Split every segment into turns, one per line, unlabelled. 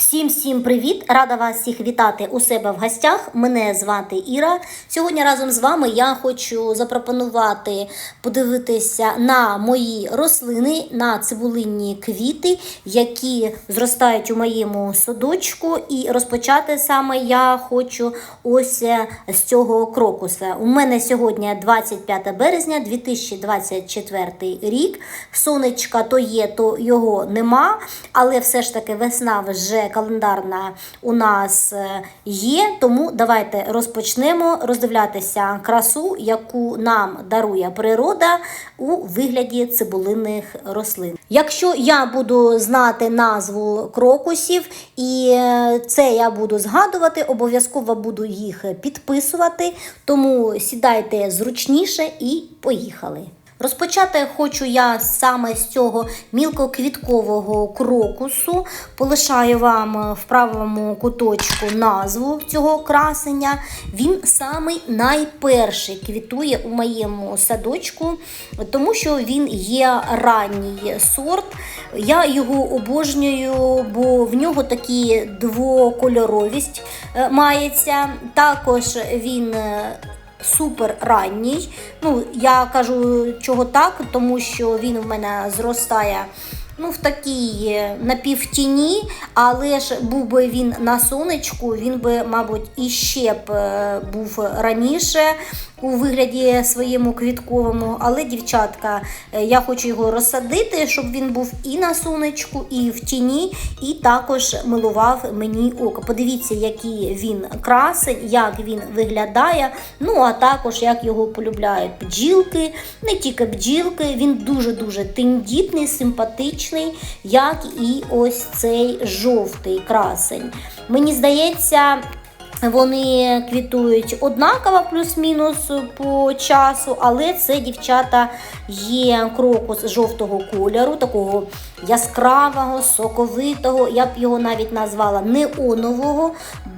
Всім всім привіт! Рада вас всіх вітати у себе в гостях. Мене звати Іра. Сьогодні разом з вами я хочу запропонувати подивитися на мої рослини, на цибулинні квіти, які зростають у моєму садочку. І розпочати саме я хочу ось е, з цього крокуса. У мене сьогодні 25 березня 2024 рік. Сонечка то є, то його нема, але все ж таки весна вже календарна у нас е, є. Тому давайте розпочнемо роздивлятися красу, яку нам дарує природа у вигляді цибулинних рослин. Якщо я буду знати назву крокусів, і е, це я буду згадувати, обов'язково буду їх підписувати. Тому сідайте зручніше і поїхали. Розпочати хочу я саме з цього мілкоквіткового крокусу. Полишаю вам в правому куточку назву цього красення. Він самий найперший квітує у моєму садочку, тому що він є ранній сорт. Я його обожнюю, бо в нього такі двокольоровість е, мається. Також він. Супер ранній. Ну, я кажу, чого так, тому що він в мене зростає. Ну, в такій е, напівтіні, але ж був би він на сонечку, він би, мабуть, іще б е, був раніше у вигляді своєму квітковому. Але, дівчатка, е, я хочу його розсадити, щоб він був і на сонечку, і в тіні, і також милував мені око. Подивіться, який він красень, як він виглядає. Ну, а також як його полюбляють бджілки, не тільки бджілки, він дуже-дуже тендітний, симпатичний, як і ось цей жовтий красень. Мені здається. Вони квітують однаково плюс-мінус по часу, але це дівчата є крокус жовтого кольору, такого яскравого, соковитого. Я б його навіть назвала неонового,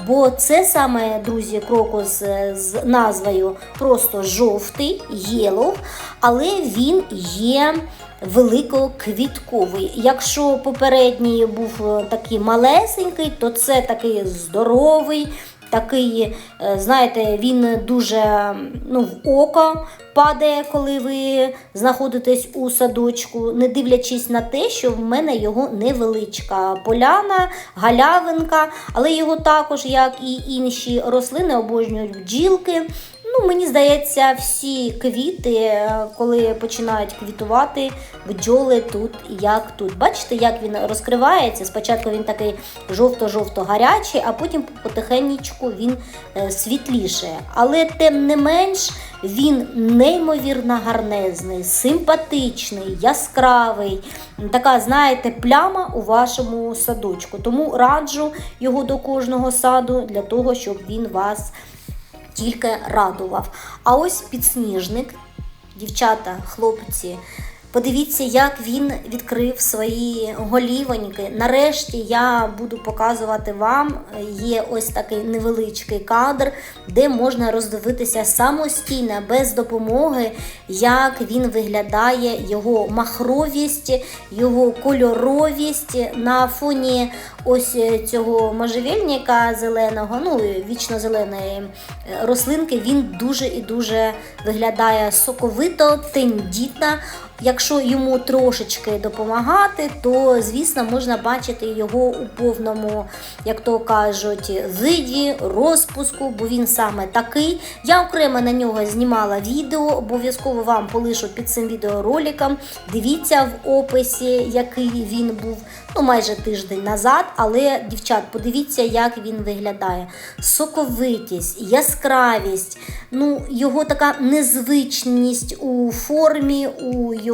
бо це саме, друзі, крокус е, з назвою просто жовтий, єлов, але він є великоквітковий. Якщо попередній був е, такий малесенький, то це такий здоровий. Такий, е, знаєте, він дуже ну, в око падає, коли ви знаходитесь у садочку, не дивлячись на те, що в мене його невеличка поляна, галявинка, але його також, як і інші рослини, обожнюють бджілки. Ну, мені здається, всі квіти, е, коли починають квітувати, бджоли тут як тут. Бачите, як він розкривається? Спочатку він такий жовто-жовто гарячий, а потім потихеньку він е, світлішає. Але тим не менш він неймовірно гарнезний, симпатичний, яскравий. Така, знаєте, пляма у вашому садочку. Тому раджу його до кожного саду для того, щоб він вас тільки радував. А ось підсніжник, дівчата, хлопці. Подивіться, як він відкрив свої голівоньки. Нарешті я буду показувати вам. Є ось такий невеличкий кадр, де можна роздивитися самостійно, без допомоги, як він виглядає, його махровість, його кольоровість на фоні ось цього можжевельника зеленого, ну вічно зеленої рослинки. Він дуже і дуже виглядає соковито, тендітно. Якщо йому трошечки допомагати, то звісно можна бачити його у повному, як то кажуть, виді, розпуску, бо він саме такий. Я окремо на нього знімала відео, обов'язково вам полишу під цим відеороликом. Дивіться в описі, який він був ну майже тиждень назад. Але, дівчат, подивіться, як він виглядає. Соковитість, яскравість, ну, його така незвичність у формі, у його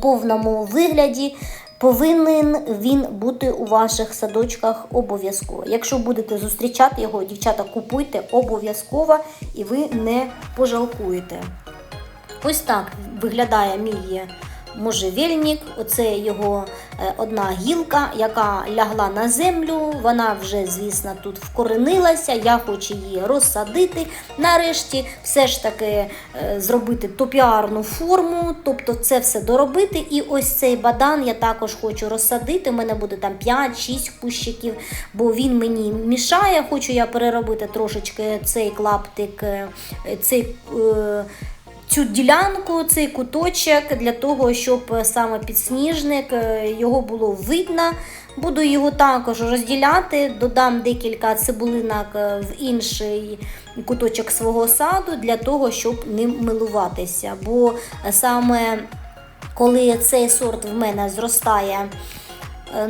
повному вигляді. Повинен він бути у ваших садочках обов'язково. Якщо будете зустрічати його, дівчата, купуйте обов'язково і ви не пожалкуєте. Ось так виглядає мій можжевельник, оце його е, одна гілка, яка лягла на землю. Вона вже, звісно, тут вкоренилася. Я хочу її розсадити. Нарешті, все ж таки е, зробити топіарну форму, тобто це все доробити. І ось цей бадан я також хочу розсадити. У мене буде там 5-6 кущиків, бо він мені мішає. Хочу я переробити трошечки цей клаптик, е, цей. Е, цю ділянку, цей куточок для того, щоб саме підсніжник е, його було видно. Буду його також розділяти, додам декілька цибулинок е, в інший куточок свого саду для того, щоб ним милуватися. Бо саме коли цей сорт в мене зростає е,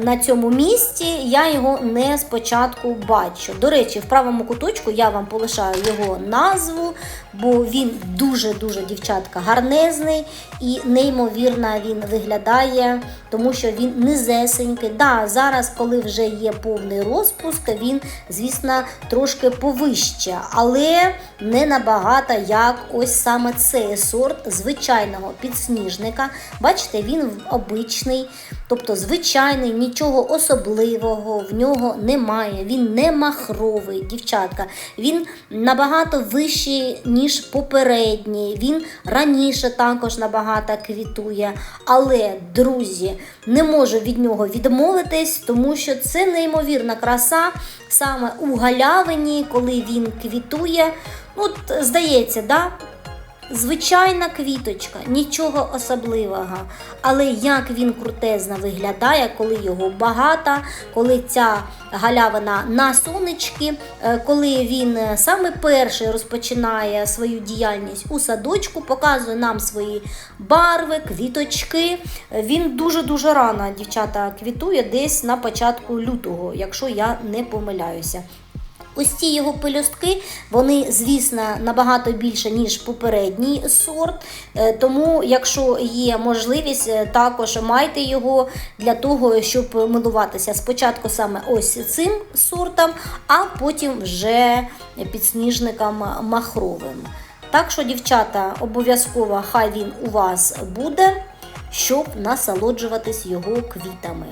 на цьому місці, я його не спочатку бачу. До речі, в правому куточку я вам полишаю його назву, бо він дуже-дуже дівчатка гарнезний і неймовірно він виглядає, тому що він низесенький. Да, зараз, коли вже є повний розпуск, він, звісно, трошки повище, але не набагато як ось саме цей сорт звичайного підсніжника. Бачите, він обичний, тобто звичайний, нічого особливого в нього немає. Він не махровий, дівчатка. Він набагато вищий, ніж попередній. Він раніше також набагато квітує. Але, друзі, не можу від нього відмовитись, тому що це неймовірна краса саме у галявині, коли він квітує. От, здається, да? Звичайна квіточка, нічого особливого. Але як він крутезно виглядає, коли його багато, коли ця галявина на сонечки, е, коли він е, саме перший розпочинає свою діяльність у садочку, показує нам свої барви, квіточки. Він дуже-дуже рано, дівчата, квітує десь на початку лютого, якщо я не помиляюся. Ось ці його пелюстки, вони, звісно, набагато більше, ніж попередній сорт. Е, Тому, якщо є можливість, е, також майте його для того, щоб милуватися спочатку саме ось цим сортом, а потім вже підсніжником махровим. Так що, дівчата, обов'язково хай він у вас буде, щоб насолоджуватись його квітами.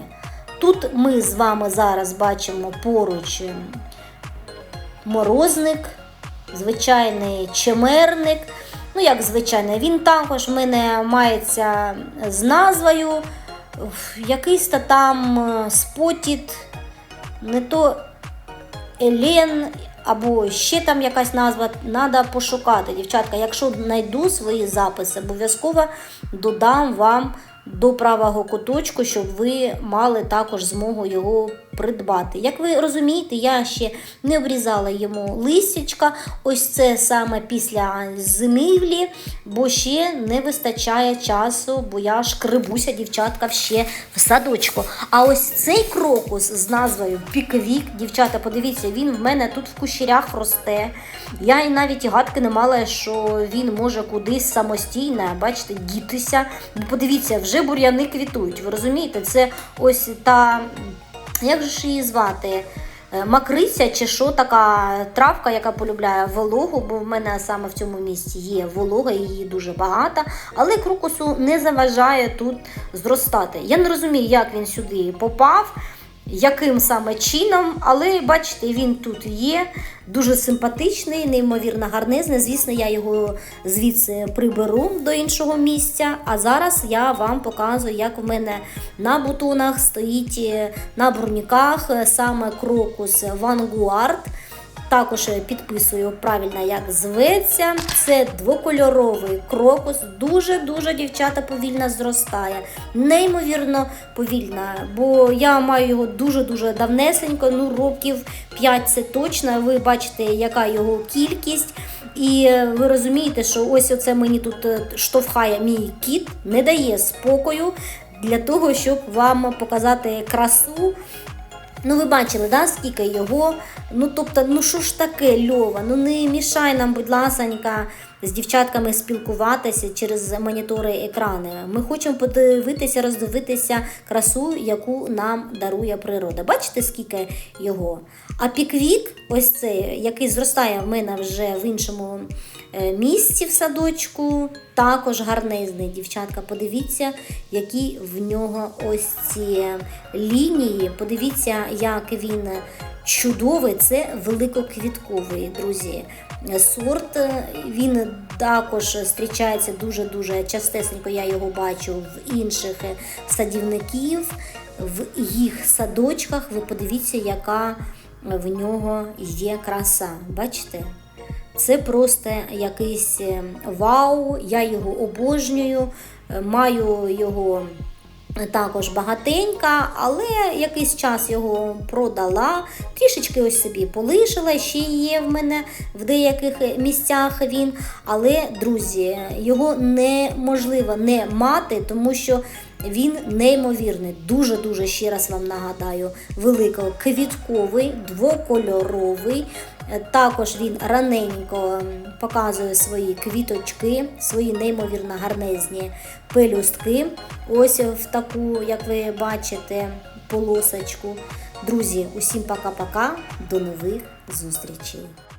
Тут ми з вами зараз бачимо поруч морозник, звичайний чемерник. Ну, як звичайний, він також в мене мається з назвою. Якийсь та там е, спотіт, не то Елен, або ще там якась назва, треба пошукати. Дівчатка, якщо знайду свої записи, обов'язково додам вам до правого куточку, щоб ви мали також змогу його придбати. Як ви розумієте, я ще не обрізала йому листячка. Ось це саме після зимівлі, бо ще не вистачає часу, бо я шкребуся, дівчатка, ще в садочку. А ось цей крокус з назвою Піквік, дівчата, подивіться, він в мене тут в кущерях росте. Я і навіть гадки не мала, що він може кудись самостійно, бачите, дітися. Подивіться, вже бур'яни квітують. Ви розумієте, це ось та. Як же ж її звати? Е, Макриця чи що така травка, яка полюбляє вологу, бо в мене саме в цьому місці є волога, її дуже багато, але крокусу не заважає тут зростати. Я не розумію, як він сюди попав, яким саме чином, але бачите, він тут є. Дуже симпатичний, неймовірно гарнизний. Звісно, я його звідси приберу до іншого місця. А зараз я вам показую, як у мене на бутонах стоїть е, на бурніках е, саме крокус Vanguard. Також підписую правильно, як зветься. Це двокольоровий крокус. Дуже-дуже дівчата повільно зростає. Неймовірно повільно, бо я маю його дуже-дуже давнесенько, ну років 5 це точно. Ви бачите, яка його кількість. І ви розумієте, що ось оце мені тут е, штовхає мій кіт, не дає спокою для того, щоб вам показати красу. Ну, ви бачили, да, скільки його. Ну, тобто, ну що ж таке, Льова? Ну не мішай нам, будь ласонька, з дівчатками спілкуватися через монітори екрани. Ми хочемо подивитися, роздивитися красу, яку нам дарує природа. Бачите, скільки його? А піквік, ось цей, який зростає в мене вже в іншому е, місці в садочку, також гарнезний. Дівчатка, подивіться, які в нього ось ці лінії. Подивіться, як він чудовий. Це великоквітковий, друзі. Сорт він також зустрічається дуже-дуже частесенько. Я його бачу в інших садівників, в їх садочках. Ви подивіться, яка в нього є краса. Бачите? Це просто якийсь е, вау, я його обожнюю, е, маю його також багатенька, але якийсь час його продала, трішечки ось собі полишила, ще є в мене в деяких місцях він. Але, друзі, його неможливо не мати, тому що він неймовірний. Дуже-дуже ще раз вам нагадаю, великоквітковий, двокольоровий. Також він раненько показує свої квіточки, свої неймовірно гарнезні пелюстки. Ось в таку, як ви бачите, полосочку. Друзі, усім пока-пока, до нових зустрічей!